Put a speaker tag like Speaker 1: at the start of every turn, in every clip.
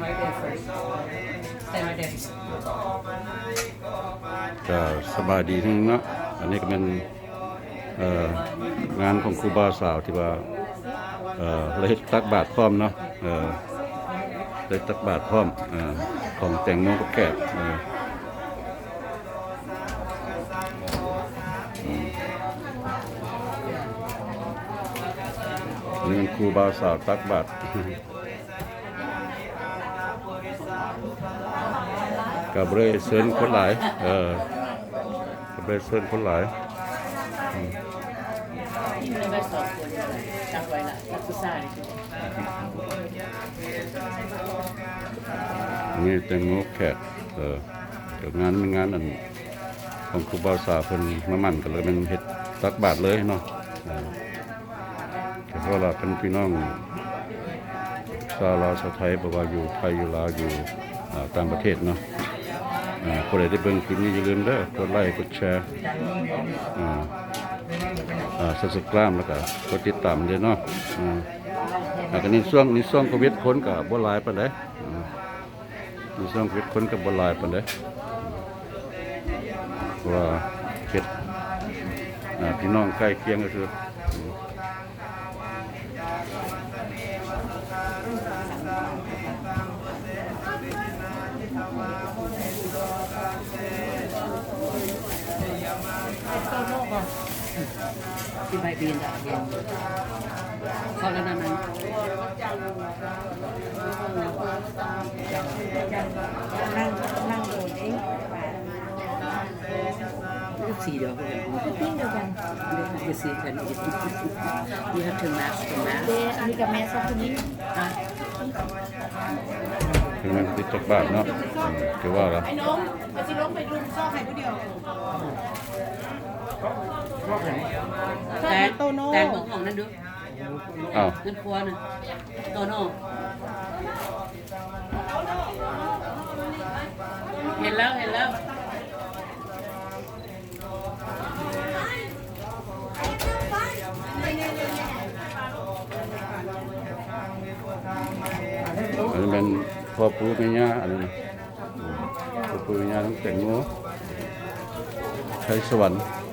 Speaker 1: Stand right there first. Stand right there.
Speaker 2: ก็สบายดีทั้งนั้นนะอันนี้ก็เป็นงานของครูบาสาวที่ว่าเราเฮ็ดตักบาตรพร้อมเนาะเอ่อได้ตักบาตรพร้อมอของแต่งโมกับแกบนี่มันครูบาสาวตักบาต กับเรเซินคนหลาย เออกับเรเซินคนหลายนี่แตงโมแขกเออเดี๋ยวงานงานอันของครูบาสาเพิ่นมามั่นกันเลยมันเฮ็ดตักบาทเลยเนาะเออแต่เพราะเราเป็นพี่น้องชาวลาวชาวไทยบอกว่าอยู่ไทยอยู่ลาวอยู่ต่างประเทศเนาะ คนใดที่เบิ่งคลิปนี้อย่าลืมเด้อกดไลค์กดแชร์อ่าอ่า subscribe แล้วก็กดติดตามด้วยเนาะอ่าอ่าก็นี่ช่วงนี่ช่วงโควิดคนก็บ่หลายปานใดอ่ามีช่วงเฮ็ดคนกับบหลายปานใดเพราะว่าเฮ็ดอ่าพี่น้องใกล้เคียงก็คือ
Speaker 1: She might be in that again. Call it a man.
Speaker 3: นั่งนั่งโดดเอง
Speaker 1: You see though.
Speaker 3: ปิ้งเดียวกัน
Speaker 1: You see can you have to mask the
Speaker 3: เด
Speaker 1: mask.
Speaker 3: อันนี้กับแม่ซอกคนนี้
Speaker 2: คือมันติดจักบาทเนาะคือว่าล่ะ
Speaker 3: ไอ้น้องเอาสิลงไปรุมซอกใครผู้เดียว
Speaker 1: แต่แต่ของของนั่นดู
Speaker 2: อ้าว
Speaker 1: นั่นครัวน่ะโตโน่เห็นแล้วเห็นแล้ว
Speaker 2: อันนี้เป็นพ่อปู่แม่ย่าอันนี้นะอืมพ่อปู่แม่ย่าต้องแต่งโมไทยสวรรค์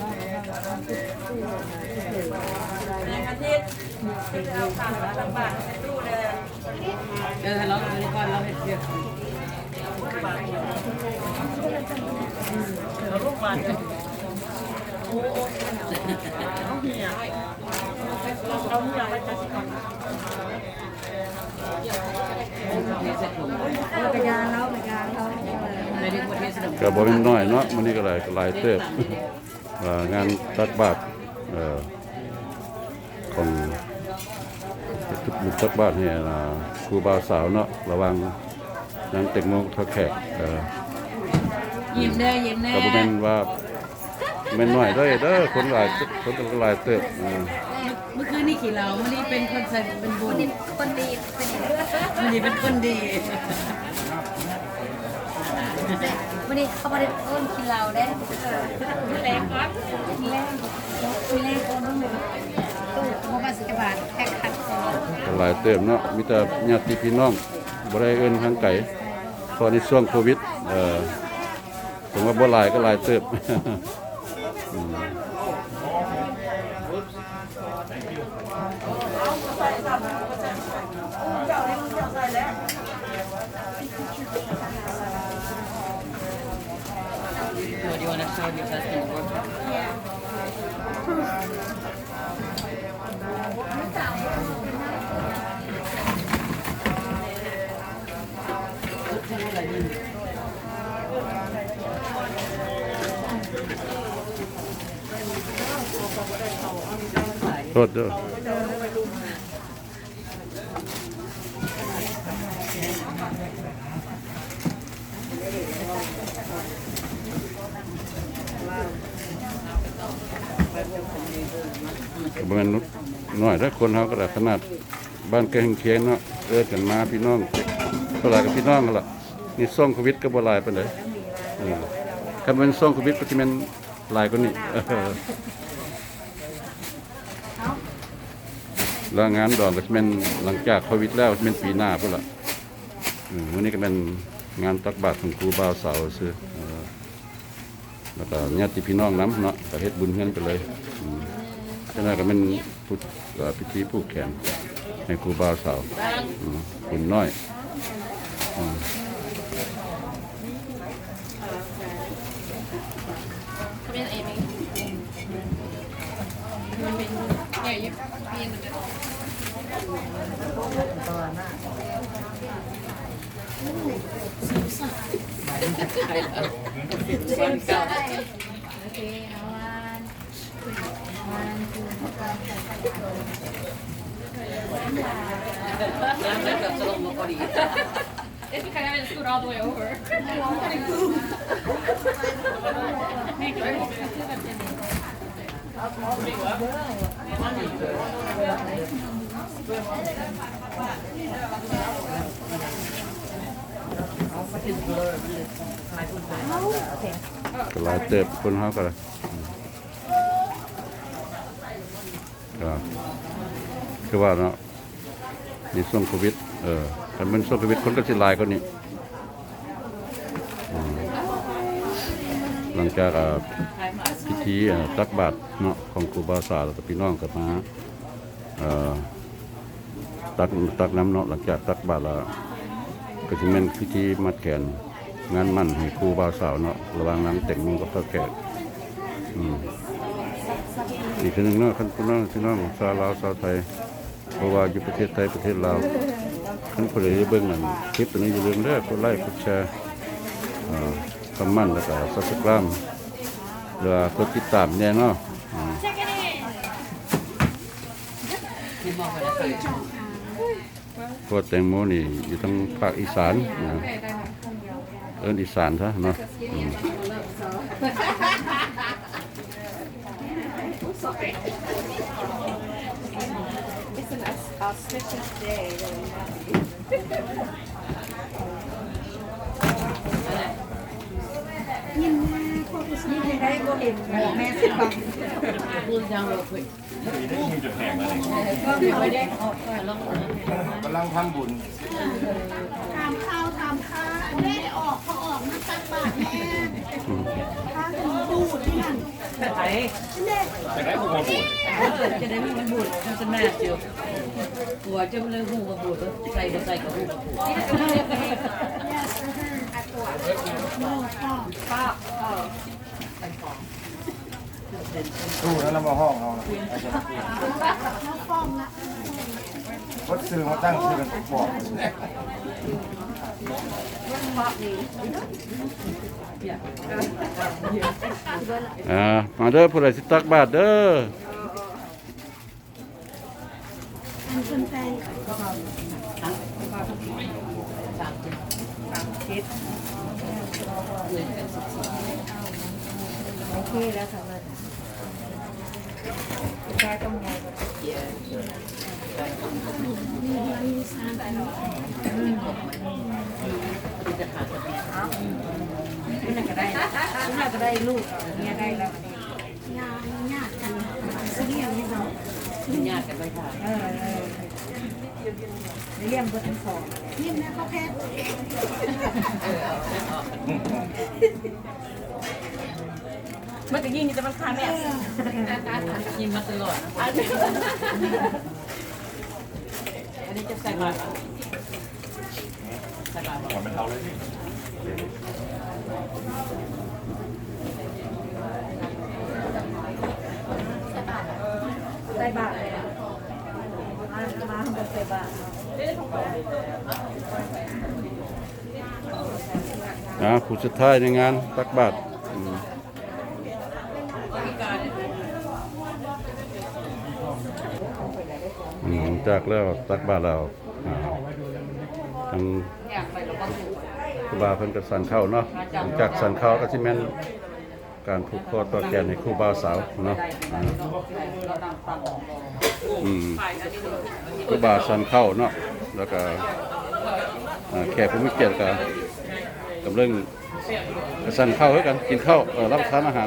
Speaker 1: มออแล้วก็
Speaker 3: บอกเป็นเลนไทยไปก่อนเลยหน่อยนะคะ
Speaker 1: เราเป็นก่อนเราเห็นเยอะเนี่ยเสร็
Speaker 3: ไล่
Speaker 1: ได้คนที่สนุก
Speaker 2: ก็บ่แม่นน้อยเนาะมื้อนี้ก็หลายหลายเติบ งานตักบาตรเอ่อของทุกบุกตักบาตรเนี่ยนะครูบาสาวเนาะระวังนางเต็งโมงเท่าแขกเอ่อ
Speaker 1: ยิ้มแน่ยิ้มแน่
Speaker 2: ก็บ่แม่นว่าแม่นน้อยเด้อเด้อคนหลายคนก็หลายเติบอ่า
Speaker 1: เมื่อคืนนี่ขี่เราวันนี้เป็นคนใส่เป็นบุญ
Speaker 3: คนดีเป็นเลือด
Speaker 1: วันนี้เป็นคนดี
Speaker 3: วันนี้เขามาได้ต้นกินเราได้แรงก่อนกินแรงกินแรงก่อนต้องเลยตู้เพราะว่าสิบบาทแค่คัดก่อน
Speaker 2: ก็หลายเติบเนาะมีแต่ญาติพี่น้องบ่ได้เอิ้นทางไกลเพราะในช่วงโควิดเอ่อผมว่าบ่หลายก็หลายเติบ อืม
Speaker 1: So do you want to show your husband work?
Speaker 2: โทษเด้อ ก็ บ่แม่นน้อยถ้าคนเฮาก็ได้ขนาดบ้านใกล้เคียงเนาะเอิ้นกันมาพี่น้องเท่าไหร่กับพี่น้องกันล่ะนี่ซ่องโควิดก็บ่หลายปานใดเออคันเป็นซ่องโควิดก็สิแม่นหลายกว่านี้แล้วงานดอนก็สิแม่นหลังจากโควิดแล้วสิแม่นปีหน้าพุ่นล่ะอืมวันนี้ก็เป็นงานตักบาตรของครูบ่าวสาวซื่อแล้วก็ญาติพี่น้องนํเนาะก็เฮ็ดบุญกันไปเลย อืมฉะก็เป็นพุทธพิธีผูกแขนให้ครูบาสาวคุณน้อยอืม
Speaker 4: Come in, Amy. Yeah, you It's because I haven't scoot all the way over. Make it.
Speaker 2: ก็หลายเติบคนเฮาก็เลยอืม ก็คือว่าเนาะในช่วงโควิดเออแต่มันช่วงโควิดคนก็สิลายกว่านี้หลังจากพิธีตักบาตรเนาะของครูบาสาวแล้วก็พี่น้องก็มาอ่อตักตักน้ำเนาะหลังจากตักบาตรแล้วก็จะเป็นพิธีมัดแขนงานมั่นให้ครูบาสาวเนาะระว่างนั้นแต่งมงกับเท่าแก่อืม อีกทีหนึ่งเนาะคันพี่น้องพี่น้องชาวลาวชาวไทยเพราะว่าอยู่ประเทศไทยประเทศลาวคันผู้ใดเบิ่งนั่นคลิปตัวนี้อย่าลืมเด้อกดไลค์กดแชร์อ่าคำมั่นแล้วก็ซับสไครต์หรือว่ากดติดตามแน่เนาะอืมเพว่าแตงโมนี่อยู่ทางภาคอีสานนะเอิ้นอีสานซะเนาะ อืม
Speaker 3: ยิ้มแม่พวกนี้ยิ้มได้บ่เห็นหมอแม่สิบัง
Speaker 1: Cool down real quick.
Speaker 3: ก็ไม่ได้ออก
Speaker 5: กำลังทำบุญ
Speaker 3: ถามข้าวถามข้าวแม่ออกเขาออกมาตักบาตรแม่ข้าวถึงบูดที่นั่น
Speaker 1: ไป
Speaker 5: จะได้บุญมาบุญ
Speaker 1: จะได้ไม่มันบูดมันจะแม่เจียวหัวจะเลยหูมาบูดใส่ก็ใส่กับหูมาบูด
Speaker 5: ตู้นั้นเรามาห้องเรานะวัดซื้อมาตั้งชื่อกันทุกบอก
Speaker 2: อ่ามาเด้อผู้ใดสิตักบาตรเด้อ
Speaker 3: โอเคแล้วค่ะว่าได้ต้องไงมีวันมีสามอันนี่ น่าก็ได้นี่น่าก็ได้ลูกเนี่ยได้แล้วญาญาติกันซื้อเลี้ยงให้เรา
Speaker 1: ญาติกันไปค่ะ
Speaker 3: เออเออเลี้ยงเบอร์ทั้งสองเลี้ยงแม่เขาแพ้
Speaker 4: เมื่อกี้นี่จะมันคาแม่
Speaker 1: ยิ้มมาตลอดอันนี้จะใส่บาตรใส่บาตร
Speaker 5: ขอเป็นเราเลยพี่
Speaker 3: ใส่บาทเลยมามาทำเป็นใส่บาท
Speaker 2: อ่าผู้สุดท้ายในงานตักบาตรอืมอืมจากแล้วตักบาตรแล้วอ่าทางครูบาเพิ่นก็สั่นเข้าเนาะหลังจากสั่นเข้าก็สิแม่น การผูกคอต่อแขนให้ครูบ่าวสาวเนาะอ่าอืมครูบ่าวสันเข้าเนาะแล้วก็อ่าแขกผู้มีเกียรติก็กำลังสั่นข้าวให้กันกินข้าวเอ่อรับประทานอาหาร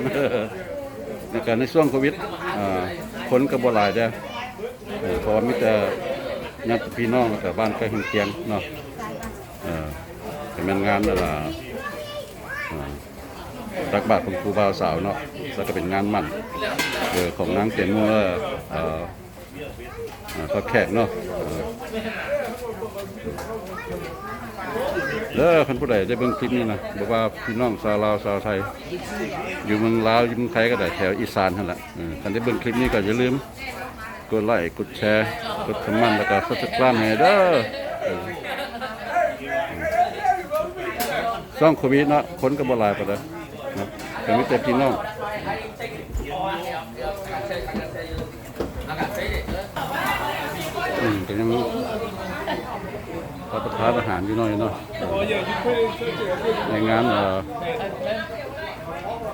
Speaker 2: ในการในช่วงโควิดอ่าคนก็บ่หลายเด้อเออเพราะว่ามีแต่ญาติพี่น้องแล้วก็บ้านใกล้เคียงเนาะเออเป็นงานนั่นล่ะอ่า ตักบาตรของครูบ่าวสาวเนาะแล้วก็เป็นงานมั่นเออของนางเตียนมัวเอ่ออ่าพระแขกเนาะเออเด้อคันผู้ใดได้เบิ่งคลิปนี้นะบอกว่าพี่น้องชาวลาวชาวไทย อยู่เมืองลาวอยู่เมืองไทยก็ได้แถวอีสานนั่นแหละคันได้เบิ่งคลิปนี้ก็อย่าลืมกดไลค์กดแชร์กดคอมเมนต์แล้วก็ subscribe ให้เด้อเออช่องโควิดเนาะคนก็บ่หลายปานใด นะก็นมีแต่พี่น้องอืมก็นยังรับประทานอาหารอยู่น้อยเนาะในงานเอ่อ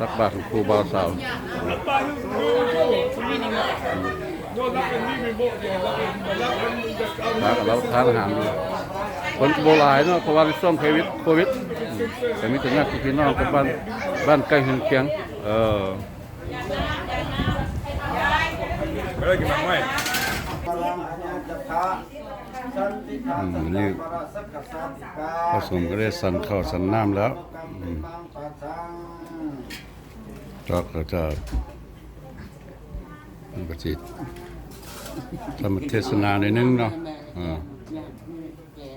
Speaker 2: รักบาทของครูบาวสาว มากับเราทานอาหารดูคนโบราณเนาะเพราะว่าในช่วงโควิดโควิดแต่มีแต่ญาติพี่น้องกับบ้านบ้านใกล้เคียงเออ
Speaker 5: ไปเลยกินหมักไหม
Speaker 2: นี่ผสมก็ได้สันข้าวสันน้ำแล้วจอกก็จะ มันก็จิทำเทศนาในอยนึงเนาะอ่า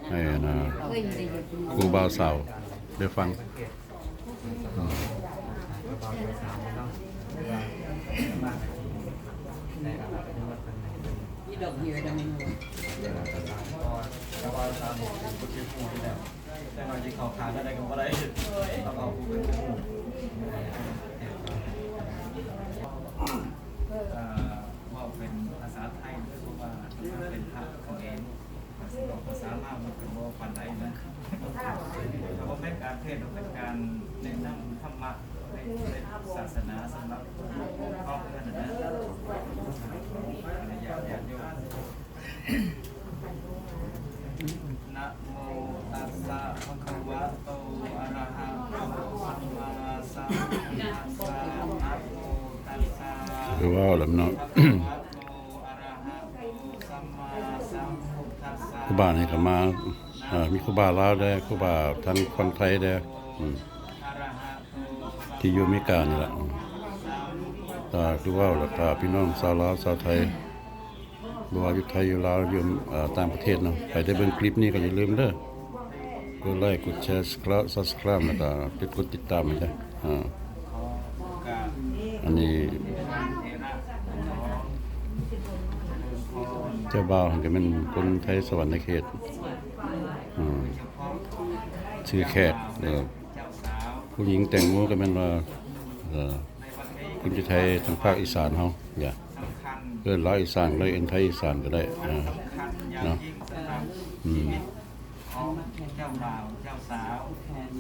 Speaker 2: ให้นะครูบาวสาวได้ฟัง
Speaker 1: ดอกเหี่ยวดอกมั
Speaker 6: เป็นพระเขาเองภาษามากมันเป็นว่าปันไหนนะแต่ว่าเป็นการเทศน์เป็นการแนะนำธรรมะในศาสนาสำหรับพ่อเพื่อนนะญาติญาติโยมนะโมตัสสะภะคะวะโตอะระหะโตสัมมาสัมพุทธัสสะนะโมตัสสะ
Speaker 2: คือว่าลำเนาะ
Speaker 6: ภะคะวะโตอะ รู
Speaker 2: บานี่ก็มาอ่ามีครูบาลาวได้ครูบาทางคนไทยได้ที่อยู่เมริกานี่แหละตาคือว่าแล้วก็พี่น้องชาวลาวชาวไทยบ่ว่าอยู่ไทยอยู่ลาวอยู่ต่างประเทศเนาะใครได้เบิ่งคลิปนี้ก็อย่าลืมเด้อกดไลค์กดแชร์ subscribe subscribe แล้วก็ติดกดติดตามให้ได้อ่าอันนี้
Speaker 6: เทระขอ
Speaker 2: เจ้าบ่าวก็เป็นคนไทยสวรรค์เขต
Speaker 6: เชื่
Speaker 2: อแขกเด้อ
Speaker 6: เจ้าสาว
Speaker 2: ผู้หญิงแต่งโมก็แม่นว่าคุณจะไทยทางภาคอีสานเฮาอย่า
Speaker 6: สำคัญ
Speaker 2: เอิ้นลาวอีสานเลยเอิ้นไทยอีสานก็ได้อ่า
Speaker 6: สำคัญอย่างยิ่งสำหรับ
Speaker 2: อืม
Speaker 6: เจ้าบ่าวเจ้าสาว
Speaker 1: แทน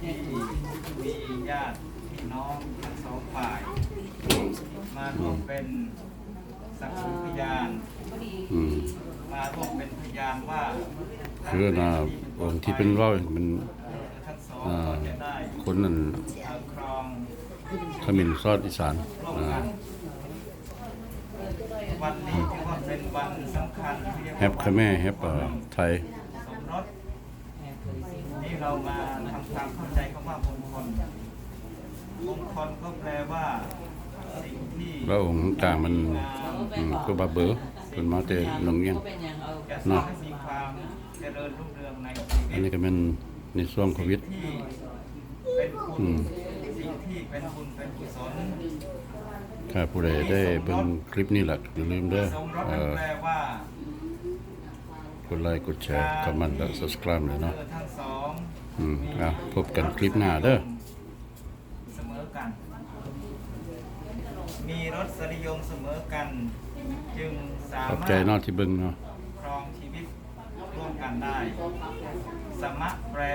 Speaker 6: ที่มีญาติพี่น้องทั้งสองฝ่าย มาร่วมเป็นสักขีพยาน
Speaker 2: อืม
Speaker 6: มาร่วมเป็นพยานว่า
Speaker 2: คือน่ะองค์ที่เป็นเว้ามัน
Speaker 6: ทั้งสอง
Speaker 2: อ่า
Speaker 6: ก็จะได้
Speaker 2: คนนั้น
Speaker 6: เอาครอง
Speaker 2: ขมิ้นซอสอีสาน
Speaker 6: ร่วม
Speaker 2: อ่า
Speaker 6: กันวันนี้ถือว่าเป็นวันสำคัญที่เรียก
Speaker 2: แฮปคาแม่แฮปเอ่อไทย
Speaker 6: สมรสนี่เรามาทำความเข้าใจคำว่ามงคลมงคลก็แปลว่าสิ่งที่
Speaker 2: แล้วองค์กลางมันอืมก็บาเบอร์ เพิ่นมาแต่หนองเงียง
Speaker 1: ก็เป็นอย่างเนาะ
Speaker 6: มีความเจริญรุ่งเรืองในชี
Speaker 2: อันนี้ก็เป็นในช่วงโควิด
Speaker 6: ที่เป็นคุ
Speaker 2: อืม
Speaker 6: สิ่งที่เป็นบุญเป็นกุศล
Speaker 2: ถ้าผู้ใดได้เบิ่งคลิปนี้ล่ะอย่าลืมเด้อ
Speaker 6: สมรส
Speaker 2: เอ่
Speaker 6: นั้น
Speaker 2: อ
Speaker 6: แปลว่าก
Speaker 2: ดไลค์กดแชร์คอมเมนต์และ subscribe เลยเนาะ
Speaker 6: เธอทั้งสอง
Speaker 2: อืมอะพบกันคลิปหน้าเด้อ
Speaker 6: เสมอกัน มีรสนิยมเสมอกัน จึงสา
Speaker 2: ขอบ
Speaker 6: มารถ
Speaker 2: ใจเนาะที่เบิ่งเนาะ
Speaker 6: ครองชีวิตร่วมกันได้ สมะแปล